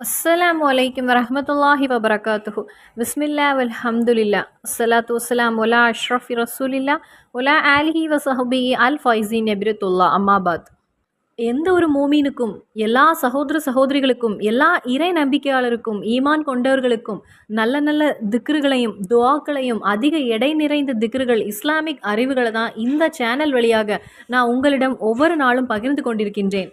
அஸ்லாம் வலைக்கம் வரமத்துல்லாஹி வபரகாத்துஹு. பிஸ்மில்லா அல்ஹம்துலில்லா அஸ்லாத்து வஸ்ஸலாம் ஒலா அஷ்ரஃபி ரசூலில்லா ஒலா ஆலிஹி வசஹபி அல் ஃபைசீன் எபிரத்துல்லா அம்மாபாத் எந்த ஒரு மூமீனுக்கும் எல்லா சகோதர சகோதரிகளுக்கும் எல்லா இறை நம்பிக்கையாளருக்கும் ஈமான் கொண்டவர்களுக்கும் நல்ல நல்ல திக்ருகளையும் துவாக்களையும் அதிக எடை நிறைந்த திக்ருகள் இஸ்லாமிக் அறிவுகளை தான் இந்த சேனல் வழியாக நான் உங்களிடம் ஒவ்வொரு நாளும் பகிர்ந்து கொண்டிருக்கின்றேன்.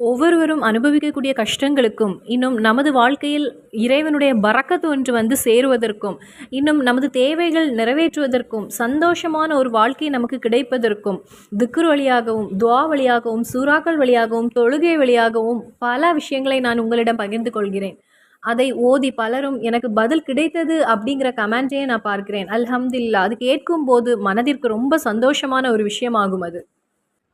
ஒவ்வொருவரும் அனுபவிக்கக்கூடிய கஷ்டங்களுக்கும் இன்னும் நமது வாழ்க்கையில் இறைவனுடைய பறக்கத்து ஒன்று வந்து சேருவதற்கும் இன்னும் நமது தேவைகள் நிறைவேற்றுவதற்கும் சந்தோஷமான ஒரு வாழ்க்கை நமக்கு கிடைப்பதற்கும் திக்ரு வழியாகவும் துவா வழியாகவும் சூறாக்கள் வழியாகவும் தொழுகை வழியாகவும் பல விஷயங்களை நான் உங்களிடம் பகிர்ந்து கொள்கிறேன். அதை ஓதி பலரும் எனக்கு பதில் கிடைத்தது அப்படிங்கிற கமெண்ட்டையே நான் பார்க்கிறேன். அல்ஹம்துலில்லா அது கேட்கும் போது மனதிற்கு ரொம்ப சந்தோஷமான ஒரு விஷயமாகும் அது.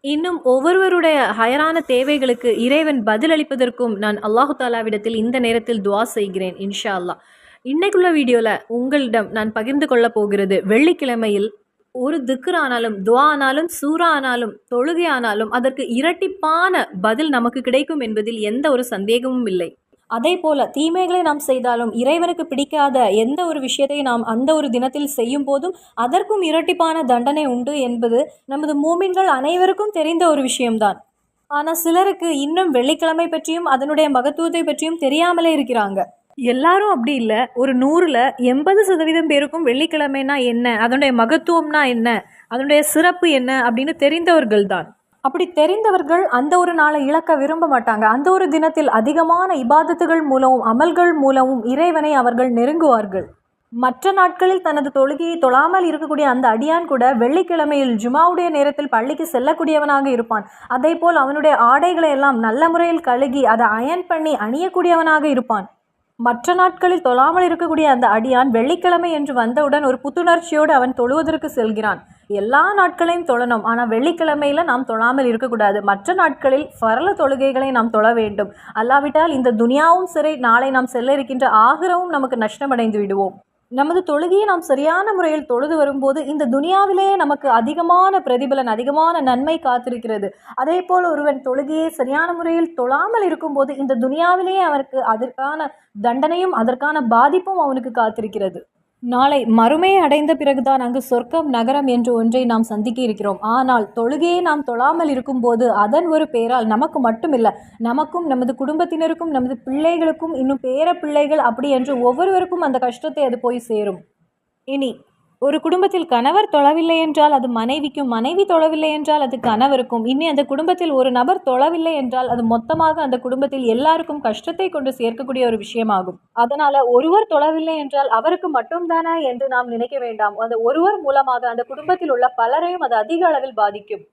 இன்னும் ஒவ்வொருவருடைய ஹயரான தேவைகளுக்கு இறைவன் பதிலளிப்பதற்கும் நான் அல்லாஹு தாலாவிடத்தில் இந்த நேரத்தில் துவா செய்கிறேன் இன்ஷா அல்லாஹ் இன்னைக்குள்ள வீடியோவில் உங்களிடம் நான் பகிர்ந்து கொள்ளப் போகிறது வெள்ளிக்கிழமையில் ஒரு திக்ர் ஆனாலும் துவா ஆனாலும் சூறா ஆனாலும் தொழுகை ஆனாலும் அதற்கு இரட்டிப்பான பதில் நமக்கு கிடைக்கும் என்பதில் எந்த ஒரு சந்தேகமும் இல்லை. அதே போல தீமைகளை நாம் செய்தாலும் இறைவனுக்கு பிடிக்காத எந்த ஒரு விஷயத்தை நாம் அந்த ஒரு தினத்தில் செய்யும் போதும் அதற்கும் இரட்டிப்பான தண்டனை உண்டு என்பது நமது மூமின்கள் அனைவருக்கும் தெரிந்த ஒரு விஷயம்தான். ஆனால் சிலருக்கு இன்னும் வெள்ளிக்கிழமை பற்றியும் அதனுடைய மகத்துவத்தை பற்றியும் தெரியாமலே இருக்கிறாங்க. எல்லாரும் அப்படி இல்லை. ஒரு நூறில் எண்பது சதவீதம் பேருக்கும் வெள்ளிக்கிழமைனா என்ன? அதனுடைய மகத்துவம்னா என்ன? அதனுடைய சிறப்பு என்ன? அப்படின்னு தெரிந்தவர்கள் தான் அப்படி தெரிந்தவர்கள் அந்த ஒரு நாளை இழக்க விரும்ப மாட்டாங்க. அந்த ஒரு தினத்தில் அதிகமான இபாதத்துகள் மூலமும் அமல்கள் மூலமும் இறைவனை அவர்கள் நெருங்குவார்கள். மற்ற நாட்களில் தனது தொழுகையை தொழாமல் இருக்கக்கூடிய அந்த அடியான் கூட வெள்ளிக்கிழமையில் ஜுமாவுடைய நேரத்தில் பள்ளிக்கு செல்லக்கூடியவனாக இருப்பான். அதே போல் அவனுடைய ஆடைகளை எல்லாம் நல்ல முறையில் கழுகி அதை அயன் பண்ணி அணியக்கூடியவனாக இருப்பான். மற்ற நாட்களில் தொழாமல் இருக்கக்கூடிய அந்த அடியான் வெள்ளிக்கிழமை என்று வந்தவுடன் ஒரு புத்துணர்ச்சியோடு அவன் தொழுவதற்கு செல்கிறான். எல்லா நாட்களையும் தொழணும். ஆனால் வெள்ளிக்கிழமையில் நாம் தொழாமல் இருக்கக்கூடாது. மற்ற நாட்களில் ஃபரல தொழுகைகளை நாம் தொழ வேண்டும். அல்லாவிட்டால் இந்த துனியாவும் சரி நாளை நாம் செல்ல இருக்கின்ற ஆகிரவும் நமக்கு நஷ்டமடைந்து விடுவோம். நமது தொழுகையை நாம் சரியான முறையில் தொழுது வரும்போது இந்த துனியாவிலேயே நமக்கு அதிகமான பிரதிபலன் அதிகமான நன்மை காத்திருக்கிறது. அதே போல் ஒருவன் தொழுகையை சரியான முறையில் தொழாமல் இருக்கும்போது இந்த துனியாவிலேயே அவனுக்கு அதற்கான தண்டனையும் அதற்கான பாதிப்பும் அவனுக்கு காத்திருக்கிறது. நாளை மறுமை அடைந்த பிறகுதான் அங்கு சொர்க்கம் நகரம் என்று ஒன்றை நாம் சந்திக்க இருக்கிறோம். ஆனால் தொழுகையை நாம் தொழாமல் இருக்கும்போது அதன் ஒரு பெயரால் நமக்கு மட்டுமில்லை நமக்கும் நமது குடும்பத்தினருக்கும் நமது பிள்ளைகளுக்கும் இன்னும் பேர பிள்ளைகள் அப்படி என்று ஒவ்வொருவருக்கும் அந்த கஷ்டத்தை அது போய் சேரும். இனி ஒரு குடும்பத்தில் கணவர் தொழவில்லை என்றால் அது மனைவிக்கும் மனைவி தொழவில்லை என்றால் அது கணவருக்கும். இனி அந்த குடும்பத்தில் ஒரு நபர் தொழவில்லை என்றால் அது மொத்தமாக அந்த குடும்பத்தில் எல்லாருக்கும் கஷ்டத்தை கொண்டு சேர்க்கக்கூடிய ஒரு விஷயமாகும். அதனால ஒருவர் தொழவில்லை என்றால் அவருக்கு மட்டும்தானா என்று நாம் நினைக்க வேண்டாம். அந்த ஒருவர் மூலமாக அந்த குடும்பத்தில் உள்ள பலரையும் அது அதிக அளவில் பாதிக்கும்.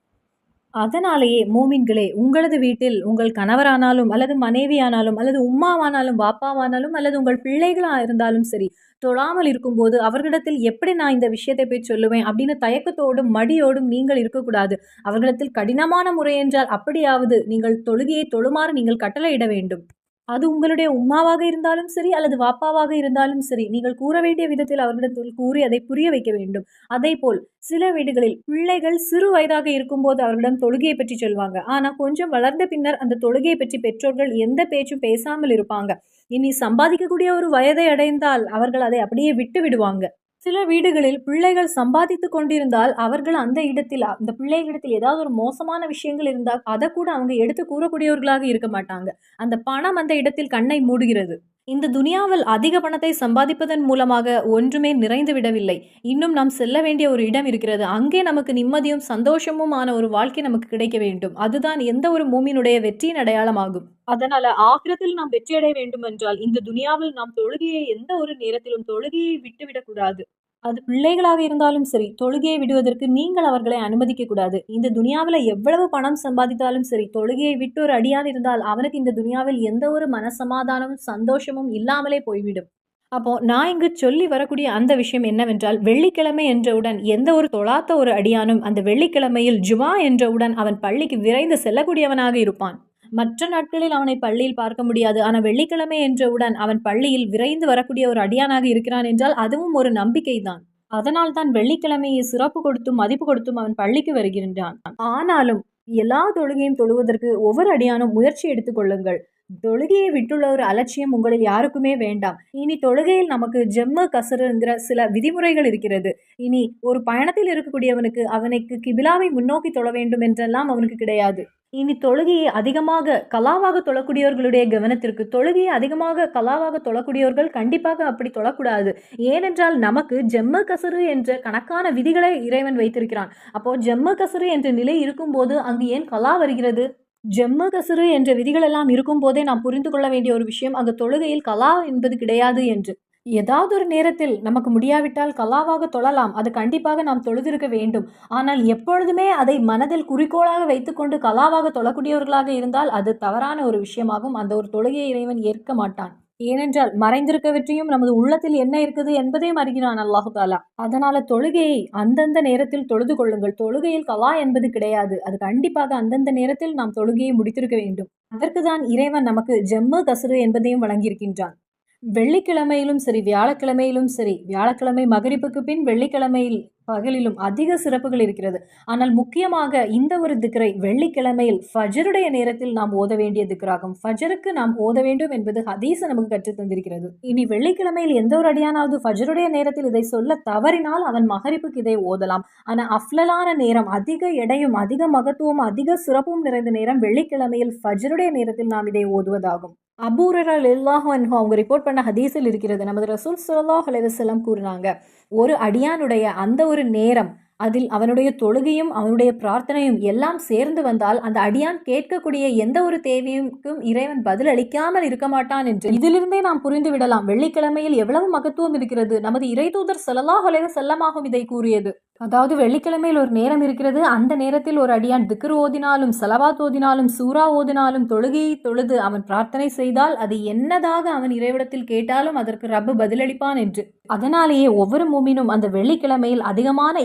அதனாலேயே மூமின்களே உங்களது வீட்டில் உங்கள் கணவரானாலும் அல்லது மனைவியானாலும் அல்லது உம்மாவானாலும் பாப்பாவானாலும் அல்லது உங்கள் பிள்ளைகளாக இருந்தாலும் சரி தொழாமல் இருக்கும்போது அவர்களிடத்தில் எப்படி நான் இந்த விஷயத்தை போய் சொல்லுவேன் அப்படின்னு தயக்கத்தோடும் மடியோடும் நீங்கள் இருக்கக்கூடாது. அவர்களிடத்தில் கடினமான முறை என்றால் அப்படியாவது நீங்கள் தொழுகையை தொழுமாறு நீங்கள் கட்டளையிட வேண்டும். அது உங்களுடைய உம்மாவாக இருந்தாலும் சரி அல்லது வாப்பாவாக இருந்தாலும் சரி நீங்கள் கூற வேண்டிய விதத்தில் அவர்களிடத்தில் கூறி அதை புரிய வைக்க வேண்டும். அதே போல் சில வீடுகளில் பிள்ளைகள் சிறு வயதாக இருக்கும்போது அவர்களிடம் தொழுகையை பற்றி சொல்வாங்க. ஆனால் கொஞ்சம் வளர்ந்த பின்னர் அந்த தொழுகையை பற்றி பெற்றோர்கள் எந்த பேச்சும் பேசாமல் இருப்பாங்க. இனி சம்பாதிக்கக்கூடிய ஒரு வயதை அடைந்தால் அவர்கள் அதை அப்படியே விட்டு விடுவாங்க. சில வீடுகளில் பிள்ளைகள் சம்பாதித்து கொண்டிருந்தால் அவர்கள் அந்த இடத்தில் அந்த பிள்ளைகளிடத்தில் ஏதாவது ஒரு மோசமான விஷயங்கள் இருந்தால் அதை கூட அவங்க எடுத்து கூறக்கூடியவர்களாக இருக்க மாட்டாங்க. அந்த பணம் அந்த இடத்தில் கண்ணை மூடுகிறது. இந்த துனியாவில் அதிக பணத்தை சம்பாதிப்பதன் மூலமாக ஒன்றுமே நிறைந்து விடவில்லை. இன்னும் நாம் செல்ல வேண்டிய ஒரு இடம் இருக்கிறது. அங்கே நமக்கு நிம்மதியும் சந்தோஷமுமான ஒரு வாழ்க்கை நமக்கு கிடைக்க வேண்டும். அதுதான் எந்த ஒரு மூமியினுடைய வெற்றியின் அடையாளமாகும். அதனால ஆகிரத்தில் நாம் வெற்றியடைய வேண்டும் என்றால் இந்த துனியாவில் நாம் தொழுகையை எந்த ஒரு நேரத்திலும் தொழுகையை விட்டுவிடக்கூடாது அது பிள்ளைகளாக இருந்தாலும் சரி தொழுகையை விடுவதற்கு நீங்கள் அவர்களை அனுமதிக்க கூடாது. இந்த துனியாவில் எவ்வளவு பணம் சம்பாதித்தாலும் சரி தொழுகையை விட்டு ஒரு அடியான் இருந்தால் அவனுக்கு இந்த துனியாவில் எந்த ஒரு மனசமாதானமும் சந்தோஷமும் இல்லாமலே போய்விடும். அப்போ நான் இங்கு சொல்லி வரக்கூடிய அந்த விஷயம் என்னவென்றால் வெள்ளிக்கிழமை என்றவுடன் எந்த ஒரு தொழாத்த ஒரு அடியானும் அந்த வெள்ளிக்கிழமையில் ஜுமா என்றவுடன் அவன் பள்ளிக்கு விரைந்து செல்லக்கூடியவனாக இருப்பான். மற்ற நாட்களில் அவனை பள்ளியில் பார்க்க முடியாது. ஆனால் வெள்ளிக்கிழமை என்றவுடன் அவன் பள்ளியில் விரைந்து வரக்கூடிய ஒரு அடியானாக இருக்கிறான் என்றால் அதுவும் ஒரு நம்பிக்கை தான் அதனால் தான் வெள்ளிக்கிழமையை சிறப்பு கொடுத்தும் மதிப்பு கொடுத்தும் அவன் பள்ளிக்கு வருகின்றான். ஆனாலும் எல்லா தொழுகையும் தொழுவதற்கு ஒவ்வொரு அடியானும் முயற்சி எடுத்துக்கொள்ளுங்கள் தொழுகையை விட்டுள்ள ஒரு அலட்சியம் உங்களில் யாருக்குமே வேண்டாம். இனி தொழுகையில் நமக்கு ஜெம்மு கசருங்கிற சில விதிமுறைகள் இருக்கிறது. இனி ஒரு பயணத்தில் இருக்கக்கூடியவனுக்கு அவனுக்கு கிபிலாவை முன்னோக்கி தொழ வேண்டும் என்றெல்லாம் அவனுக்கு கிடையாது. இனி தொழுகையை அதிகமாக கலாவாக தொழக்கூடியவர்களுடைய கவனத்திற்கு தொழுகையை அதிகமாக கலாவாக தொழக்கூடியவர்கள் கண்டிப்பாக அப்படி தொழக்கூடாது. ஏனென்றால் நமக்கு ஜெம்மு கசரு என்ற கணக்கான விதிகளை இறைவன் வைத்திருக்கிறான். அப்போ ஜம்மு கசரு என்ற நிலை இருக்கும்போது அங்கு ஏன் கலா வருகிறது? ஜம்மு கசுரு என்ற விதிகள் எல்லாம் இருக்கும்போதே நாம் புரிந்து கொள்ள வேண்டிய ஒரு விஷயம் அங்கு தொழுகையில் கலா என்பது கிடையாது என்று. ஏதாவது ஒரு நேரத்தில் நமக்கு முடியாவிட்டால் கலாவாக தொழலாம் அது கண்டிப்பாக நாம் தொழுதிருக்க வேண்டும். ஆனால் எப்பொழுதுமே அதை மனதில் குறிக்கோளாக வைத்துக்கொண்டு கலாவாக தொழக்கூடியவர்களாக இருந்தால் அது தவறான ஒரு விஷயமாகும் அந்த ஒரு தொழுகையை இறைவன் ஏற்க மாட்டான். ஏனென்றால் மறைந்திருக்கவற்றையும் நமது உள்ளத்தில் என்ன இருக்குது என்பதையும் அறிகிறான் அல்லாஹு தாலா. அதனால தொழுகையை அந்தந்த நேரத்தில் தொழுது கொள்ளுங்கள். தொழுகையில் கலா என்பது கிடையாது. அது கண்டிப்பாக அந்தந்த நேரத்தில் நாம் தொழுகையை முடித்திருக்க வேண்டும். அதற்கு தான் இறைவன் நமக்கு ஜம்மு கசுரு என்பதையும் வழங்கியிருக்கின்றான். வெள்ளிக்கிழமையிலும் சரி வியாழக்கிழமையிலும் சரி வியாழக்கிழமை மகரிப்புக்கு பின் வெள்ளிக்கிழமையில் பகலிலும் அதிக சிறப்புகள் இருக்கிறது. ஆனால் முக்கியமாக இந்த ஒரு திக்கரை வெள்ளிக்கிழமையில் ஃபஜருடைய நேரத்தில் நாம் ஓத வேண்டிய திக்கராகும் ஃபஜருக்கு நாம் ஓத வேண்டும் என்பது ஹதீஸ் நமக்கு கற்றுத் தந்திருக்கிறது. இனி வெள்ளிக்கிழமையில் எந்த ஒரு அடியானாவது ஃபஜருடைய நேரத்தில் இதை சொல்ல தவறினால் அவன் மகரிப்புக்கு இதை ஓதலாம். ஆனால் அஃப்லலான நேரம் அதிக எடையும் அதிக மகத்துவம் அதிக சிறப்பும் நிறைந்த நேரம் வெள்ளிக்கிழமையில் ஃபஜருடைய நேரத்தில் நாம் இதை ஓதுவதாகும். அபூரல் இல்லாஹு அன்ஹு அவங்க ரிப்போர்ட் பண்ண ஹதீஸில் இருக்கிறது. நமது ரசூல் சுல்லாஹ் அலைவசல்லம் கூறினாங்க ஒரு அடியானுடைய அந்த ஒரு நேரம் அதில் அவனுடைய தொழுகையும் அவனுடைய பிரார்த்தனையும் எல்லாம் சேர்ந்து வந்தால் அந்த அடியான் கேட்கக்கூடிய எந்த ஒரு தேவையுக்கும் இறைவன் பதில் அளிக்காமல் இருக்க மாட்டான் என்று. இதிலிருந்தே நாம் புரிந்து விடலாம். வெள்ளிக்கிழமையில் எவ்வளவு மகத்துவம் இருக்கிறது. நமது இறை தூதர் செல்லலாஹ் செல்லமாகும் இதை கூறியது. அதாவது வெள்ளிக்கிழமையில் ஒரு நேரம் இருக்கிறது. அந்த நேரத்தில் ஒரு அடியான் திக்ரு ஓதினாலும் செலவாத் ஓதினாலும் சூறா ஓதினாலும் தொழுகையை தொழுது அவன் பிரார்த்தனை செய்தால் அது என்னதாக அவன் இறைவிடத்தில் கேட்டாலும் அதற்கு ரப்பு பதிலளிப்பான் என்று. அதனாலேயே ஒவ்வொரு மூமினும் அந்த வெள்ளிக்கிழமையில் அதிகமான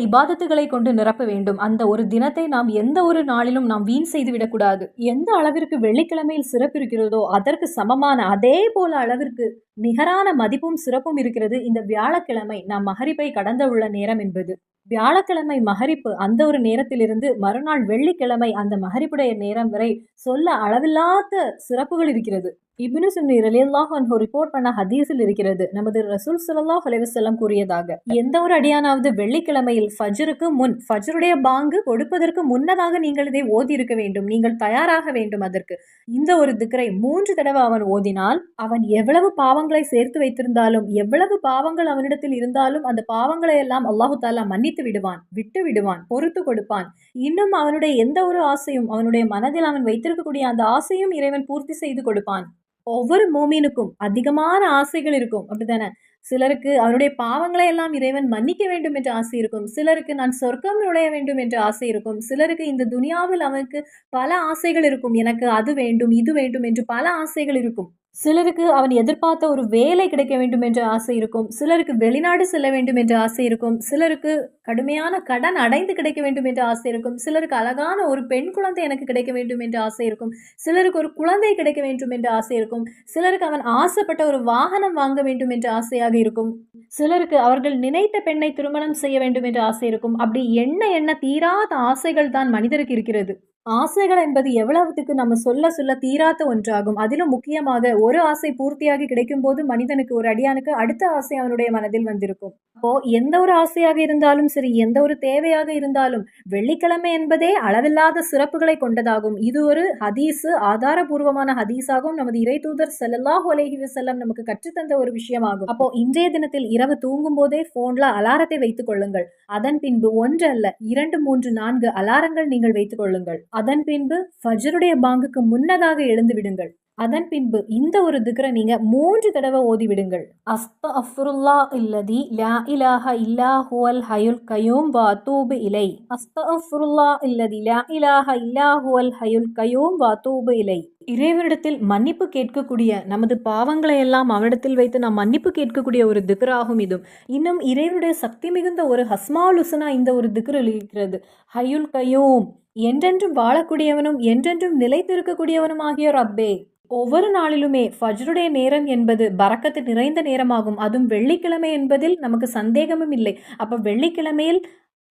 இபாதத்துகளை கொண்டு நிரப்ப வேண்டும். அந்த ஒரு தினத்தை நாம் எந்த ஒரு நாளிலும் நாம் வீண் செய்து விடக்கூடாது எந்த அளவிற்கு வெள்ளிக்கிழமையில் சிறப்பு இருக்கிறதோ அதற்கு சமமான அதே போல அளவிற்கு நிகரான மதிப்பும் சிறப்பும் இருக்கிறது. இந்த வியாழக்கிழமை நாம் மகரிப்பை கடந்த உள்ள நேரம் என்பது. வியாழக்கிழமை மகரிப்பு அந்த ஒரு நேரத்திலிருந்து மறுநாள் வெள்ளிக்கிழமை அந்த மகரிப்புடைய நேரம் வரை சொல்ல அளவில்லாத சிறப்புகள் இருக்கிறது. இப்னு சுன்னி ரலியல்லாஹ் அன்ஹு ரிப்போர்ட் பண்ண ஹதீஸில் இருக்கிறது. நமது ரசூல் ஸல்லல்லாஹு அலைஹி கூறியதாக எந்த ஒரு அடியானாவது வெள்ளிக்கிழமையில் ஃபஜ்ருக்கு முன் ஃபஜ்ருடைய பாங்கு கொடுப்பதற்கு முன்னதாக நீங்கள் இதை ஓதி இருக்க வேண்டும். நீங்கள் தயாராக வேண்டும் அதற்கு. இந்த ஒரு திக்கரை மூன்று தடவை அவன் ஓதினால் அவன் எவ்வளவு பாவங்களை சேர்த்து வைத்திருந்தாலும் எவ்வளவு பாவங்கள் அவனிடத்தில் இருந்தாலும் அந்த பாவங்களை எல்லாம் அல்லாஹு தாலா மன்னித்து விடுவான் விட்டு விடுவான் பொறுத்து கொடுப்பான். இன்னும் அவனுடைய எந்த ஒரு ஆசையும் அவனுடைய மனதில் அவன் வைத்திருக்கக்கூடிய அந்த ஆசையும் இறைவன் பூர்த்தி செய்து கொடுப்பான். ஒவ்வொரு மூமீனுக்கும் அதிகமான ஆசைகள் இருக்கும். அப்படித்தானே? சிலருக்கு அவருடைய பாவங்களை எல்லாம் இறைவன் மன்னிக்க வேண்டும் என்ற ஆசை இருக்கும். சிலருக்கு நான் சொர்க்கம் நுழைய வேண்டும் என்ற ஆசை இருக்கும். சிலருக்கு இந்த துனியாவில் அவனுக்கு பல ஆசைகள் இருக்கும். எனக்கு அது வேண்டும் இது வேண்டும் என்று பல ஆசைகள் இருக்கும். சிலருக்கு அவன் எதிர்பார்த்த ஒரு வேலை கிடைக்க வேண்டும் என்ற ஆசை இருக்கும். சிலருக்கு வெளிநாடு செல்ல வேண்டும் என்ற ஆசை இருக்கும். சிலருக்கு கடுமையான கடன் அடைந்து கிடைக்க வேண்டும் என்ற ஆசை இருக்கும். சிலருக்கு அழகான ஒரு பெண் குழந்தை எனக்கு கிடைக்க வேண்டும் என்ற ஆசை இருக்கும். சிலருக்கு ஒரு குழந்தை கிடைக்க வேண்டும் என்ற ஆசை இருக்கும். சிலருக்கு அவன் ஆசைப்பட்ட ஒரு வாகனம் வாங்க வேண்டும் என்ற ஆசையாக இருக்கும். சிலருக்கு அவர்கள் நினைத்த பெண்ணை திருமணம் செய்ய வேண்டும் என்ற ஆசை இருக்கும். அப்படி என்ன என்ன தீராத ஆசைகள் தான் மனிதருக்கு இருக்கிறது. ஆசைகள் என்பது எவ்வளவுத்துக்கு நம்ம சொல்ல சொல்ல தீராத ஒன்றாகும். அதிலும் முக்கியமாக ஒரு ஆசை பூர்த்தியாகி கிடைக்கும் போது மனிதனுக்கு ஒரு அடியானுக்கு அடுத்த ஆசை அவனுடைய மனதில் வந்திருக்கும். அப்போ எந்த ஒரு ஆசையாக இருந்தாலும் சரி எந்த ஒரு தேவையாக இருந்தாலும் வெள்ளிக்கிழமை என்பதே அளவில்லாத சிறப்புகளை கொண்டதாகும். இது ஒரு ஹதீஸு ஆதாரபூர்வமான ஹதீஸாகவும் நமது இறை தூதர் செல்லல்லாஹு ஒலேஹி செல்லம் நமக்கு கற்றுத்தந்த ஒரு விஷயமாகும். அப்போ இன்றைய தினத்தில் இரவு தூங்கும் போதே போன்ல அலாரத்தை வைத்துக் கொள்ளுங்கள். அதன் பின்பு ஒன்று அல்ல இரண்டு மூன்று நான்கு அலாரங்கள் நீங்கள் வைத்துக் கொள்ளுங்கள். அதன் பின்பு ஃபஜருடைய பாங்குக்கு முன்னதாக எழுந்து விடுங்கள். அதன் பின்பு இந்த ஒரு திக்ரை நீங்க மூன்று தடவை ஓதி விடுங்கள். அஸ்த அஃபுருல்லா இல்லதி லா இலாஹ இல்லா ஹுவல் ஹயுல் கயூம் வா தூபு இலை. அஸ்த அஃபுருல்லா இல்லதி லா இலாஹ இல்லா ஹுவல் ஹயுல் கயூம் வா தூபு இலை. இறைவனிடத்தில் மன்னிப்பு கேட்கக்கூடிய நமது பாவங்களை எல்லாம் அவனிடத்தில் வைத்து நாம் மன்னிப்பு கேட்கக்கூடிய ஒரு திக்ராகும் இதும் இன்னும் இறைவனுடைய சக்தி மிகுந்த ஒரு ஹஸ்மாலுசனா இந்த ஒரு திக்ரில் இருக்கிறது. ஹயுல் கயூம் என்றென்றும் வாழக்கூடியவனும் என்றென்றும் நிலைத்திருக்கக்கூடியவனும் ஆகிய ரப்பே. ஒவ்வொரு நாளிலுமே ஃபஜ்ருடைய நேரம் என்பது பறக்கத்து நிறைந்த நேரமாகும். அதுவும் வெள்ளிக்கிழமை என்பதில் நமக்கு சந்தேகமும் இல்லை. அப்போ வெள்ளிக்கிழமையில்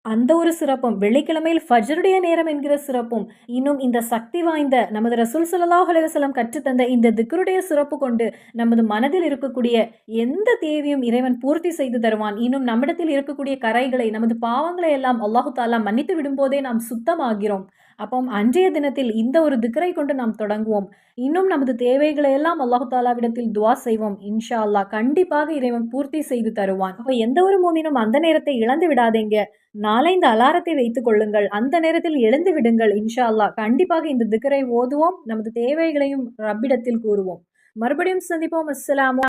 அந்த ஒரு சிறப்பும் வெள்ளிக்கிழமையில் ஃபஜருடைய நேரம் என்கிற சிறப்பும் இன்னும் இந்த சக்தி வாய்ந்த நமது ரசூல் ஸல்லல்லாஹு அலுவலம் கற்றுத்தந்த இந்த திக்ருடைய சிறப்பு கொண்டு நமது மனதில் இருக்கக்கூடிய எந்த தேவையும் இறைவன் பூர்த்தி செய்து தருவான். இன்னும் நம்மிடத்தில் இருக்கக்கூடிய கரைகளை நமது பாவங்களை எல்லாம் அல்லாஹு தாலா மன்னித்து விடும்போதே நாம் சுத்தமாகிறோம். அப்போ அன்றைய தினத்தில் இந்த ஒரு திக்கரை கொண்டு நாம் தொடங்குவோம். இன்னும் நமது தேவைகளை எல்லாம் அல்லாஹு தாலாவிடத்தில் துவா செய்வோம். இன்ஷா அல்லாஹ் கண்டிப்பாக இறைவன் பூர்த்தி செய்து தருவான். அப்போ எந்த ஒரு மூமினும் அந்த நேரத்தை இழந்து விடாதீங்க. நாளைந்து அலாரத்தை வைத்துக் கொள்ளுங்கள். அந்த நேரத்தில் எழுந்து விடுங்கள். இன்ஷா அல்லாஹ் கண்டிப்பாக இந்த திக்கரை ஓதுவோம். நமது தேவைகளையும் ரப்பிடத்தில் கூறுவோம். மறுபடியும் சந்திப்போம். அஸ்ஸலாமு